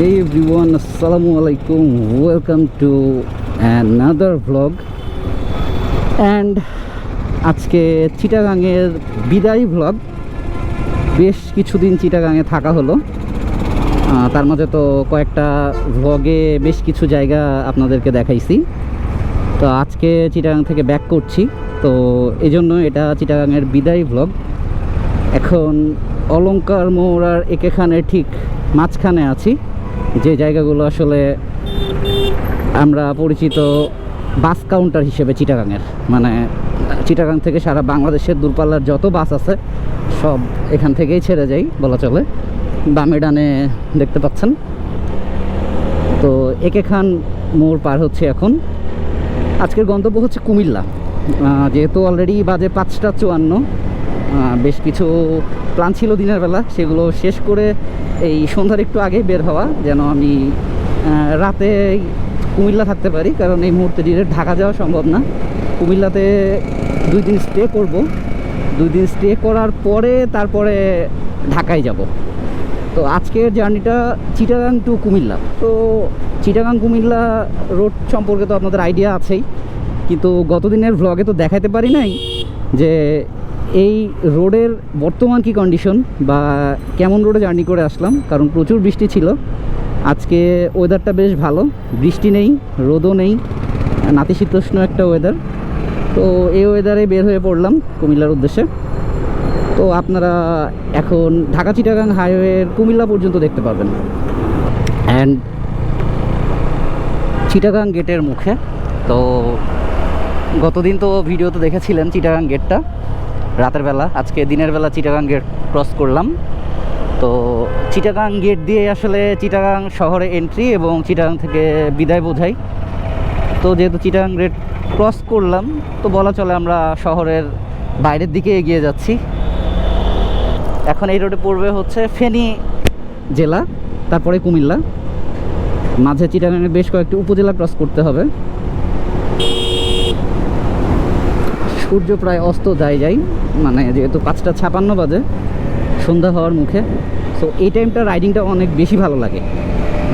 Hey everyone, Assalamu alaikum. Welcome to another vlog. And আজকে চিটাগাংয়ের বিদায়ী ভ্লগ বেশ কিছুদিন চিটাগাংয়ে থাকা হলো। তার মাঝে তো কয়েকটা ভ্লগে বেশ কিছু জায়গা আপনাদেরকে দেখাইছি। তো আজকে চিটাগাং থেকে ব্যাক করছি। তো এই জন্য এটা চিটাগাংয়ের বিদায়ী ভ্লগ এখন অলংকার মোড় আর একেখানের ঠিক মাঝখানে আছি। যে জায়গাগুলো আসলে আমরা পরিচিত বাস কাউন্টার হিসেবে চিটাগাংয়ের। মানে চিটাগাং থেকে সারা বাংলাদেশের দূরপাল্লার যত বাস আছে, সব এখান থেকেই ছেড়ে যাই বলা চলে। বামে ডানে দেখতে পাচ্ছেন। তো একে খান মোড় পার হচ্ছে এখন। আজকের গন্তব্য হচ্ছে কুমিল্লা। যেহেতু অলরেডি বাজে পাঁচটা চুয়ান্ন বেশ কিছু প্ল্যান ছিল দিনের বেলা। সেগুলো শেষ করে এই সন্ধ্যার একটু আগে বের হওয়া, যেন আমি রাতে কুমিল্লা থাকতে পারি, কারণ এই মুহূর্তে ডিরেক্ট ঢাকা যাওয়া সম্ভব না। কুমিল্লাতে দুই দিন স্টে করব। দুই দিন স্টে করার পরে তারপরে ঢাকায় যাব। তো আজকের জার্নিটা চিটাগাং টু কুমিল্লা। তো চিটাগাং কুমিল্লা রোড সম্পর্কে তো আপনাদের আইডিয়া আছেই। কিন্তু গতদিনের ভ্লগে তো দেখাতে পারি নাই যে এই রোডের বর্তমান কি কন্ডিশন বা কেমন রোডে জার্নি করে আসলাম? কারণ প্রচুর বৃষ্টি ছিল। আজকে ওয়েদারটা বেশ ভালো। বৃষ্টি নেই, রোদও নেই, নাতিশীতোষ্ণ একটা ওয়েদার তো এই ওয়েদারে বের হয়ে পড়লাম কুমিল্লার উদ্দেশ্যে। তো আপনারা এখন ঢাকা চিটাগাং হাইওয়ের কুমিল্লা পর্যন্ত দেখতে পাবেন অ্যান্ড চিটাগাং গেটের মুখে। তো গতদিন তো ভিডিওতে দেখেছিলেন চিটাগাং গেটটা রাতের বেলা। আজকে দিনের বেলা চিটাগাং গেট ক্রস করলাম। তো চিটাগাং গেট দিয়ে আসলে চিটাগাং শহরে এন্ট্রি এবং চিটাগাং থেকে বিদায় বোঝাই। তো যেহেতু চিটাগাং গেট ক্রস করলাম, তো বলা চলে আমরা শহরের বাইরের দিকে এগিয়ে যাচ্ছি। এখন এই রোডে পড়বে হচ্ছে ফেনী জেলা, তারপরে কুমিল্লা। মাঝে চিটাগাংয়ের বেশ কয়েকটি উপজেলা ক্রস করতে হবে। সূর্য প্রায় অস্ত যায় যাই মানে যেহেতু পাঁচটা ছাপান্ন বাজে, সন্ধ্যা হওয়ার মুখে। সো এই টাইমটা রাইডিংটা অনেক বেশি ভালো লাগে।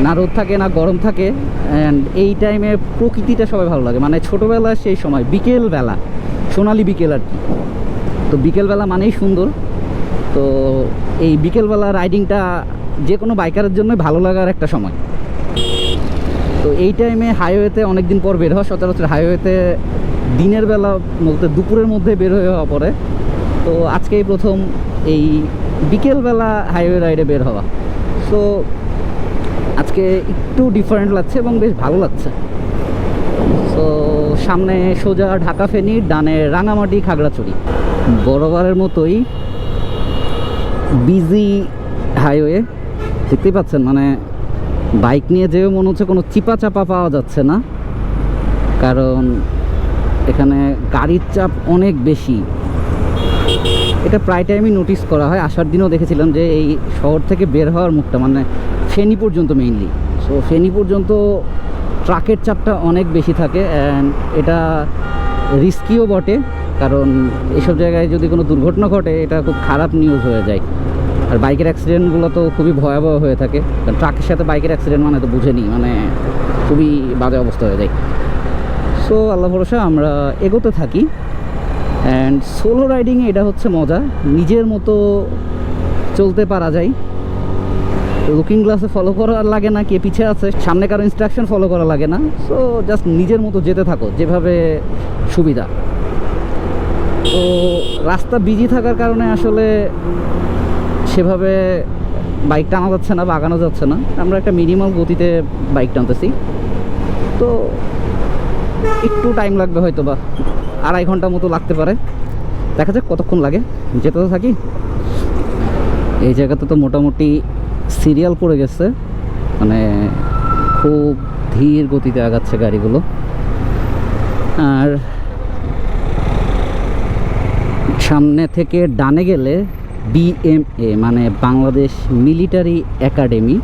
না রোদ থাকে, না গরম থাকে অ্যান্ড এই টাইমে প্রকৃতিটা সবাই ভালো লাগে। মানে ছোটোবেলা সেই সময়, বিকেলবেলা, সোনালি বিকেল আর কি। তো বিকেলবেলা মানেই সুন্দর। তো এই বিকেলবেলা রাইডিংটা যে কোনো বাইকারের জন্য ভালো লাগার একটা সময়। তো এই টাইমে হাইওয়েতে অনেক দিন পর বের হওয়া, সচরাচর হাইওয়েতে দিনের বেলা বলতে দুপুরের মধ্যে বের হয়ে হওয়া পরে, তো আজকেই প্রথম এই বিকেলবেলা হাইওয়ে রাইডে বের হওয়া। সো আজকে একটু ডিফারেন্ট লাগছে এবং বেশ ভালো লাগছে। তো সামনে সোজা ঢাকা ফেনি, ডানে রাঙামাটি, খাগড়াছড়ি। বড়বারের মতোই বিজি হাইওয়ে দেখতেই পাচ্ছেন মানে বাইক নিয়ে যেও মনে হচ্ছে কোনো চিপা চাপা পাওয়া যাচ্ছে না। কারণ এখানে গাড়ির চাপ অনেক বেশি। এটা প্রায় টাইমই নোটিস করা হয়। আসার দিনও দেখেছিলাম যে এই শহর থেকে বের হওয়ার মুখটা মানে ফেনী পর্যন্ত মেইনলি সো ফেনী পর্যন্ত ট্রাকের চাপটা অনেক বেশি থাকে অ্যান্ড এটা রিস্কিও বটে। কারণ এসব জায়গায় যদি কোনো দুর্ঘটনা ঘটে, এটা খুব খারাপ নিউজ হয়ে যায়। আর বাইকের অ্যাক্সিডেন্টগুলো তো খুবই ভয়াবহ হয়ে থাকে। কারণ ট্রাকের সাথে বাইকের অ্যাক্সিডেন্ট মানে তো বুঝেনি মানে খুবই বাজে অবস্থা হয়ে যায়। সো, আল্লাহ ভরসা, আমরা এগোতে থাকি। অ্যান্ড সোলো রাইডিংয়ে এটা হচ্ছে মজা। নিজের মতো চলতে পারা যায়। লুকিং গ্লাসে ফলো করা লাগে না, কে পিছে আছে, সামনে কারও ইনস্ট্রাকশন ফলো করা লাগে না। সো জাস্ট নিজের মতো যেতে থাকো, যেভাবে সুবিধা। তো, রাস্তা বিজি থাকার কারণে আসলে সেভাবে বাইক টানা যাচ্ছে না বা আগানো যাচ্ছে না। আমরা একটা মিনিমাম গতিতে বাইক টানতেছি। তো একটু টাইম লাগবে হয়তো বা আড়াই ঘণ্টা মতো লাগতে পারে। দেখা যাক কতক্ষণ লাগে। যেতে তো থাকি। এই জায়গাতে তো মোটামুটি সিরিয়াল পড়ে গেছে। মানে খুব ধীর গতিতে আগাচ্ছে গাড়িগুলো। আর সামনে থেকে ডানে গেলে বিএমএ মানে বাংলাদেশ মিলিটারি একাডেমি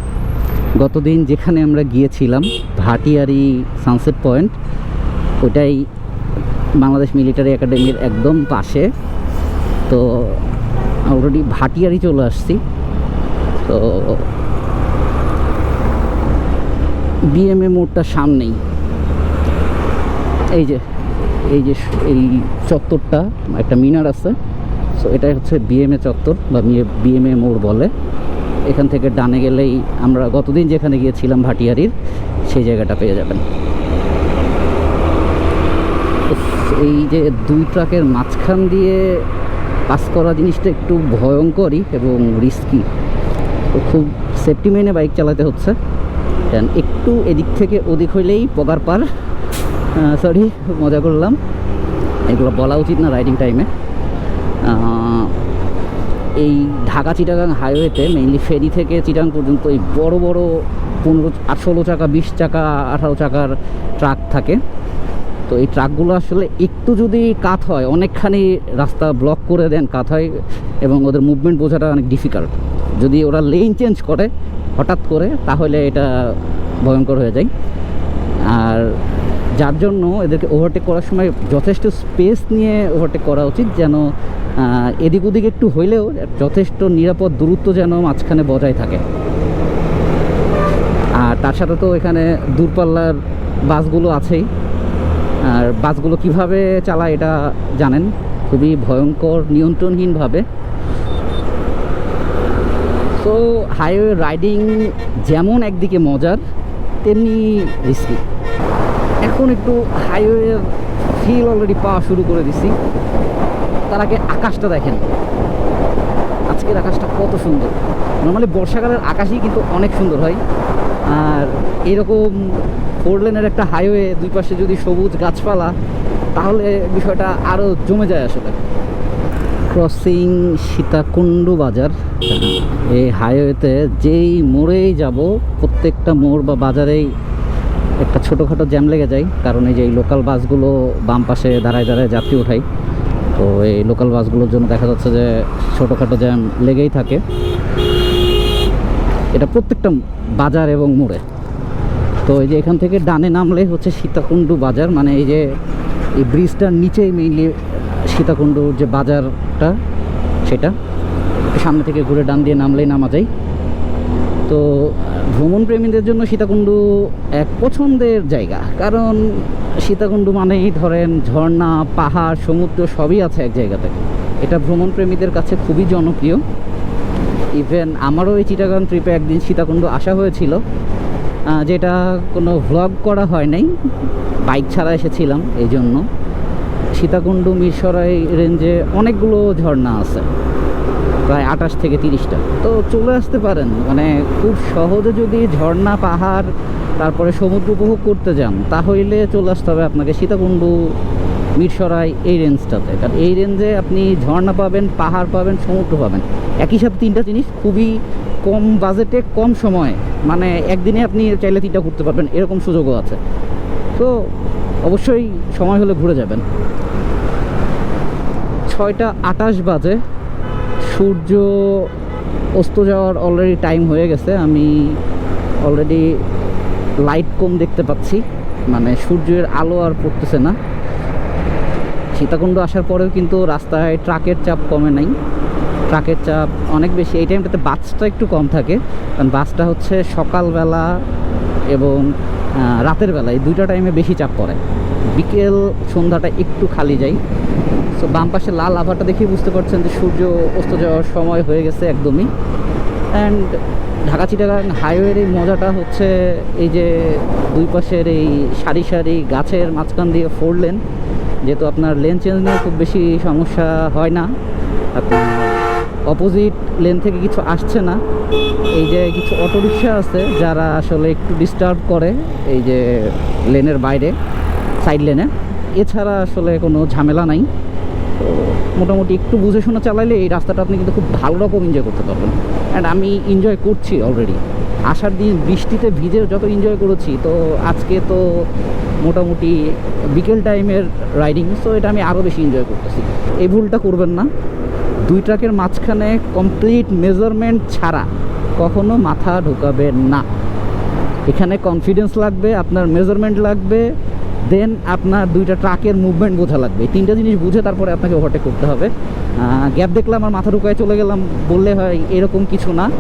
গতদিন যেখানে আমরা গিয়েছিলাম, ভাটিয়ারি সানসেট পয়েন্ট ওটাই বাংলাদেশ মিলিটারি একাডেমির একদম পাশে। তো অলরেডি ভাটিয়ারি চলে আসছি। তো বিএমএ মোড়টা সামনেই। এই যে এই যে এই চত্বরটা, একটা মিনার আছে। সো এটা হচ্ছে বিএমএ চত্বর, বা বিএমএ মোড় বলে। এখান থেকে ডানে গেলেই আমরা গতদিন যেখানে গিয়েছিলাম ভাটিয়ারির, সেই জায়গাটা পেয়ে যাবেন। এই যে দুই ট্রাকের মাঝখান দিয়ে পাস করা জিনিসটা একটু ভয়ঙ্করই এবং রিস্কি তো খুব সেফটি মেনে বাইক চালাতে হচ্ছে। কারণ একটু এদিক থেকে ওদিক হইলেই পগার পার। সরি মজা করলাম। এগুলো বলা উচিত না রাইডিং টাইমে এই ঢাকা চিটাগাং হাইওয়েতে মেইনলি ফেরি থেকে চিটাং পর্যন্ত এই বড় বড় পনেরো ষোলো চাকা, বিশ চাকা, আঠারো চাকার ট্রাক থাকে। তো এই ট্রাকগুলো আসলে একটু যদি কাত হয়, অনেকখানি রাস্তা ব্লক করে দেন কাত হয় এবং ওদের মুভমেন্ট বোঝাটা অনেক ডিফিকাল্ট যদি ওরা লেন চেঞ্জ করে, হঠাৎ করে, তাহলে এটা ভয়ঙ্কর হয়ে যায়। আর যার জন্য এদেরকে ওভারটেক করার সময় যথেষ্ট স্পেস নিয়ে ওভারটেক করা উচিত যেন এদিক ওদিক একটু হইলেও যথেষ্ট নিরাপদ দূরত্ব যেন মাঝখানে বজায় থাকে। আর তার সাথে তো এখানে দূরপাল্লার বাসগুলো আছেই। আর বাসগুলো কীভাবে চালায় এটা জানেন? খুবই ভয়ঙ্কর নিয়ন্ত্রণহীনভাবে। সো হাইওয়ে রাইডিং যেমন একদিকে মজার, তেমনি রিস্কি এখন একটু হাইওয়ে ফিল অলরেডি পাওয়া শুরু করে দিছি। তার আগে আকাশটা দেখেন। আজকের আকাশটা কত সুন্দর। নর্মালি বর্ষাকালের আকাশই কিন্তু অনেক সুন্দর হয়। আর এরকম ফোর লেনের একটা হাইওয়ে দুই পাশে যদি সবুজ গাছপালা, তাহলে বিষয়টা আরও জমে যায় আসলে। ক্রসিং সীতাকুণ্ড বাজার। এই হাইওয়েতে যেই মোড়েই যাব, প্রত্যেকটা মোড় বা বাজারেই একটা ছোটোখাটো জ্যাম লেগে যায়। কারণ এই যে এই লোকাল বাসগুলো বাম পাশে দাঁড়ায় দাঁড়ায় যাত্রী ওঠায়। তো এই লোকাল বাসগুলোর জন্য দেখা যাচ্ছে যে ছোটোখাটো জ্যাম লেগেই থাকে। এটা প্রত্যেকটা বাজার এবং মোড়ে। তো এই যে এখান থেকে ডানে নামলে হচ্ছে সীতাকুণ্ডু বাজার মানে এই যে এই ব্রিজটার নিচেই মেইনলি সীতাকুণ্ডুর যে বাজারটা, সেটা। সামনে থেকে ঘুরে ডান দিয়ে নামলেই নামা যায়। তো ভ্রমণ প্রেমীদের জন্য সীতাকুণ্ডু এক পছন্দের জায়গা। কারণ সীতাকুণ্ডু মানেই ধরেন ঝর্ণা, পাহাড়, সমুদ্র, সবই আছে এক জায়গাতে। এটা ভ্রমণ প্রেমীদের কাছে খুবই জনপ্রিয়। ইভেন আমারও এই চিটাগাং ট্রিপে একদিন সীতাকুণ্ড আসা হয়েছিল। যেটা কোনো ভ্লগ করা হয় নাই। বাইক ছাড়া এসেছিলাম এই জন্য সীতাকুণ্ড মিরসরাই রেঞ্জে অনেকগুলো ঝর্ণা আছে। প্রায় আঠাশ থেকে তিরিশটা। তো চলে আসতে পারেন মানে খুব সহজে যদি ঝর্ণা, পাহাড়, তারপরে সমুদ্র উপভোগ করতে যান, তাহলে চলে আসতে হবে আপনাকে সীতাকুণ্ডু, মিরসরাই, এই রেঞ্জটাতে কারণ এই রেঞ্জে আপনি ঝর্ণা পাবেন, পাহাড় পাবেন, সমুদ্র পাবেন। একই সাথে তিনটা জিনিস খুবই কম বাজেটে কম সময়ে মানে একদিনে আপনি চাইলে তিনটা ঘুরতে পারবেন, এরকম সুযোগও আছে। তো অবশ্যই সময় হলে ঘুরে যাবেন। ছয়টা আটাশ বাজে। সূর্য অস্ত যাওয়ার অলরেডি টাইম হয়ে গেছে। আমি অলরেডি লাইট কম দেখতে পাচ্ছি। মানে সূর্যের আলো আর পড়তেছে না। সীতাকুণ্ড আসার পরেও কিন্তু রাস্তায় ট্রাকের চাপ কমে নাই। ট্রাকের চাপ অনেক বেশি। এই টাইমটাতে বাসটা একটু কম থাকে। কারণ বাসটা হচ্ছে সকালবেলা এবং রাতের বেলা। এই দুইটা টাইমে বেশি চাপ পড়ে। বিকেল সন্ধ্যাটা একটু খালি যায় সো বাম পাশে লাল আভাটা দেখেই বুঝতে পারছেন যে সূর্য অস্ত যাওয়ার সময় হয়ে গেছে একদমই। অ্যান্ড ঢাকা চিটাগাং হাইওয়ের এই মজাটা হচ্ছে এই যে দুই পাশের এই সারি সারি গাছের মাঝখান দিয়ে ফোর লেন যেহেতু আপনার লেন চেঞ্জ নিয়ে খুব বেশি সমস্যা হয় না। আপনার অপোজিট লেন থেকে কিছু আসছে না। এই যে কিছু অটোরিকশা আছে যারা আসলে একটু ডিস্টার্ব করে এই যে লেনের বাইরে। সাইড লেনে এছাড়া আসলে কোনো ঝামেলা নাই। তো মোটামুটি একটু বুঝে শুনে চালাইলে এই রাস্তাটা আপনি কিন্তু খুব ভালো রকম এনজয় করতে পারবেন। অ্যান্ড আমি এনজয় করছি অলরেডি আসার দিন বৃষ্টিতে ভিজে যত এনজয় করেছি, তো আজকে তো মোটামুটি বিকেল টাইমের রাইডিং সো এটা আমি আরও বেশি এনজয় করতেছি। এই ভুলটা করবেন না। দুই ট্রাকের মাঝখানে কমপ্লিট মেজারমেন্ট ছাড়া কখনো মাথা ঢোকাবেন না। এখানে কনফিডেন্স লাগবে, আপনার মেজারমেন্ট লাগবে দেন আপনার দুইটা ট্রাকের মুভমেন্ট বোঝা লাগবে। তিনটা জিনিস বুঝে তারপরে আপনাকে ওভারটেক করতে হবে। গ্যাপ দেখলাম আর মাথা ঢুকায় চলে গেলাম, বললে হয় এরকম কিছু না।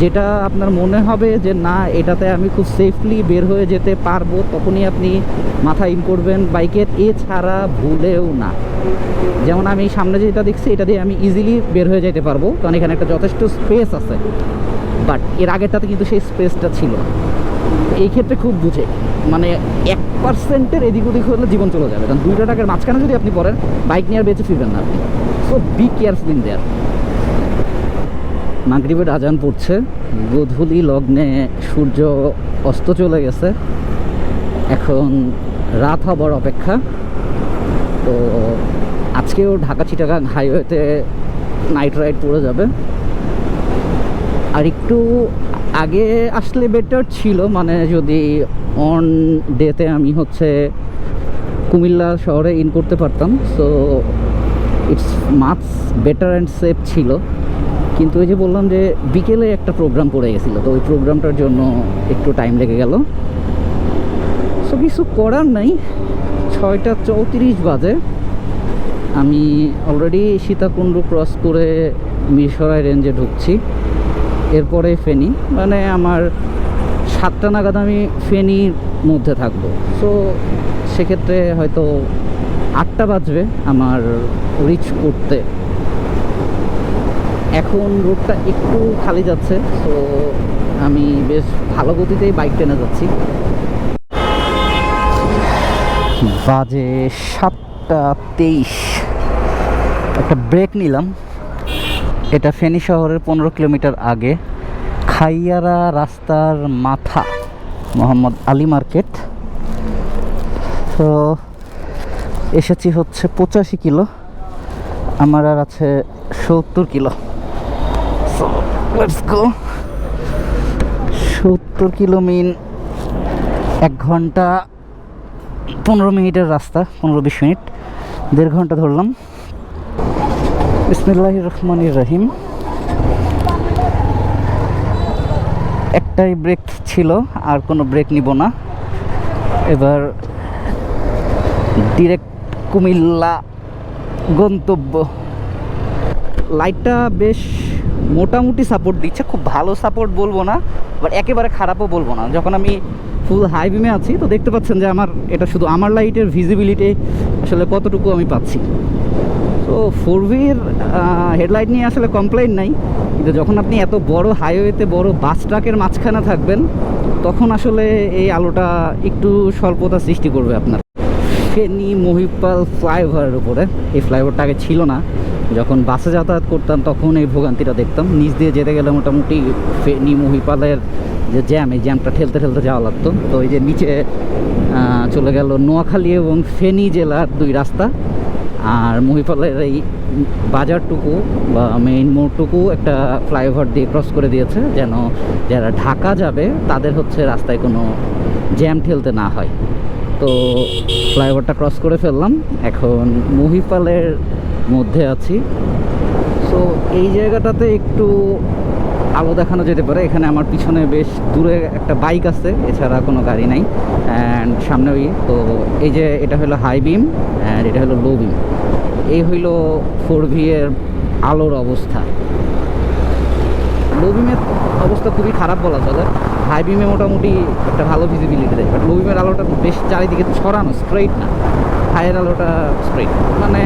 যেটা আপনার মনে হবে যে, না, এটাতে আমি খুব সেফলি বের হয়ে যেতে পারব, তখনই আপনি মাথা ইন করবেন বাইকের। এছাড়া ভুলেও না। যেমন আমি সামনে যেটা দেখছি, এটা দিয়ে আমি ইজিলি বের হয়ে যেতে পারব, কারণ এখানে একটা যথেষ্ট স্পেস আছে। বাট এর আগেরটাতে কিন্তু সেই স্পেসটা ছিল। এই ক্ষেত্রে খুব বুঝে। মানে এক পার্সেন্টের এদিক ওদিক হলে জীবন চলে যাবে। কারণ দুইটা টাকার মাঝখানে যদি আপনি পড়েন, বাইক নিয়ে আর বেঁচে ফিরবেন না আপনি। So be careful in there মাগরিবের আজান পড়ছে। গোধূলি লগ্নে সূর্য অস্ত চলে গেছে। এখন রাত হবার অপেক্ষা। তো আজকেও ঢাকা চিটাগাং হাইওয়েতে নাইট রাইড পড়ে যাবে। আর একটু আগে আসলে বেটার ছিল মানে যদি অন ডেতে আমি হচ্ছে কুমিল্লা শহরে ইন করতে পারতাম so it's much better and safe ছিল। কিন্তু ওই যে বললাম যে বিকেলে একটা প্রোগ্রাম পড়ে গেছিল, তো ওই প্রোগ্রামটার জন্য একটু টাইম লেগে গেল। সো কিছু করার নাই, ছয়টা চৌত্রিশ বাজে। আমি অলরেডি সীতাকুণ্ড ক্রস করে মিরসরাই রেঞ্জে ঢুকছি। এরপরে ফেনি। মানে আমার সাতটা নাগাদ আমি ফেনির মধ্যে থাকব। সো সেক্ষেত্রে হয়তো আটটা বাজবে আমার রিচ করতে। এখন রোডটা একটু খালি যাচ্ছে তো আমি বেশ ভালো গতিতেই বাইক টেনে যাচ্ছি। বাজে সাতটা তেইশ। একটা ব্রেক নিলাম। এটা ফেনী শহরের পনেরো কিলোমিটার আগে খাইয়ারা রাস্তার মাথা, মোহাম্মদ আলী মার্কেট। তো এসেছি হচ্ছে পঁচাশি কিলো, আমার আর আছে সত্তর কিলো। সত্তর কিলো মিন এক ঘণ্টা পনেরো মিনিটের রাস্তা, পনেরো বিশ মিনিট, দেড় ঘণ্টা ধরলাম। বিসমিল্লাহ রহমানির রহিম। একটাই ব্রেক ছিল, আর কোনো ব্রেক নিব না। এবার ডিরেক্ট কুমিল্লা গন্তব্য। লাইটটা বেশ মোটামুটি সাপোর্ট দিচ্ছে, খুব ভালো সাপোর্ট বলব না বাট একেবারে খারাপও বলব না। যখন আমি ফুল হাই বিমে আছি, তো দেখতে পাচ্ছেন যে আমার, এটা শুধু আমার লাইটের ভিজিবিলিটি আসলে কতটুকু আমি পাচ্ছি। তো ফোর ভির হেডলাইট নিয়ে আসলে কমপ্লেন নাই। কিন্তু যখন আপনি এত বড় হাইওয়েতে বড় বাস ট্রাকের মাঝখানে থাকবেন, তখন আসলে এই আলোটা একটু স্বল্পতা সৃষ্টি করবে আপনার। ফেনি, মহিপাল ফ্লাইওভারের উপরে, এই ফ্লাইওভারটা আগে ছিল না। যখন বাসে যাতায়াত করতাম, তখন এই ভোগান্তিটা দেখতাম। নিচ দিয়ে যেতে গেলে মোটামুটি ফেনি, মহিপালের যে জ্যাম এই জ্যামটা ঠেলতে ঠেলতে যাওয়া লাগতো। তো এই যে নিচে চলে গেল নোয়াখালী এবং ফেনী জেলার দুই রাস্তা। আর মহিপালের এই বাজারটুকু বা মেইন মোড়টুকু একটা ফ্লাইওভার দিয়ে ক্রস করে দিয়েছে, যেন যারা ঢাকা যাবে, তাদের হচ্ছে রাস্তায় কোনো জ্যাম ঠেলতে না হয়। তো ফ্লাইওভারটা ক্রস করে ফেললাম। এখন মহিপালের মধ্যে আছি। সো এই জায়গাটাতে একটু আলো দেখানো যেতে পারে। এখানে আমার পিছনে বেশ দূরে একটা বাইক আছে, এছাড়া কোনো গাড়ি নাই। অ্যান্ড সামনে ওই, তো এই যে এটা হলো হাই বিম অ্যান্ড এটা হলো লো বিম এই হইল ফোর ভি এর আলোর অবস্থা। লো বিমের অবস্থা খুবই খারাপ বলা চলে। হাই বিমে মোটামুটি একটা ভালো ভিজিবিলিটি দেয়। বাট লো বিমের আলোটা বেশ চারিদিকে ছড়ানো স্ট্রেইট না। হাইয়ের আলোটা স্ট্রেইট মানে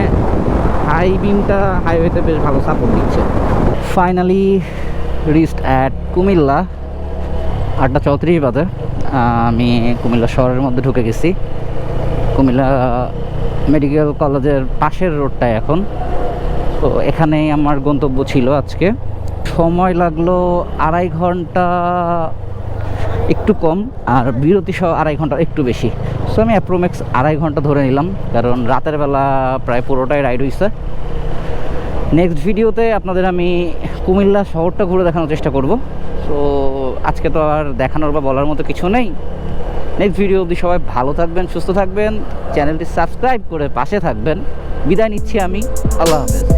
হাই বিমটা হাইওয়েতে বেশ ভালো সাপোর্ট দিচ্ছে। ফাইনালি রিস্ট অ্যাট কুমিল্লা আটটা চৌত্রিশ বাজে। আমি কুমিল্লা শহরের মধ্যে ঢুকে গেছি। কুমিল্লা মেডিকেল কলেজের পাশের রোডটায় এখন। তো এখানেই আমার গন্তব্য ছিল আজকে। সময় লাগল আড়াই ঘণ্টা একটু কম, আর বিরতি সহ আড়াই ঘণ্টা একটু বেশি। সো আমি অ্যাপ্রোম্যাক্স আড়াই ঘণ্টা ধরে নিলাম, কারণ রাতের বেলা প্রায় পুরোটাই রাইড হয়েছে নেক্সট ভিডিওতে আপনাদের আমি কুমিল্লা শহরটা ঘুরে দেখানোর চেষ্টা করব। সো আজকে তো আর দেখানোর বা বলার মতো কিছু নেই। নেক্সট ভিডিও অবধি সবাই ভালো থাকবেন, সুস্থ থাকবেন। চ্যানেলটি সাবস্ক্রাইব করে পাশে থাকবেন। বিদায় নিচ্ছি আমি। আল্লাহ হাফেজ।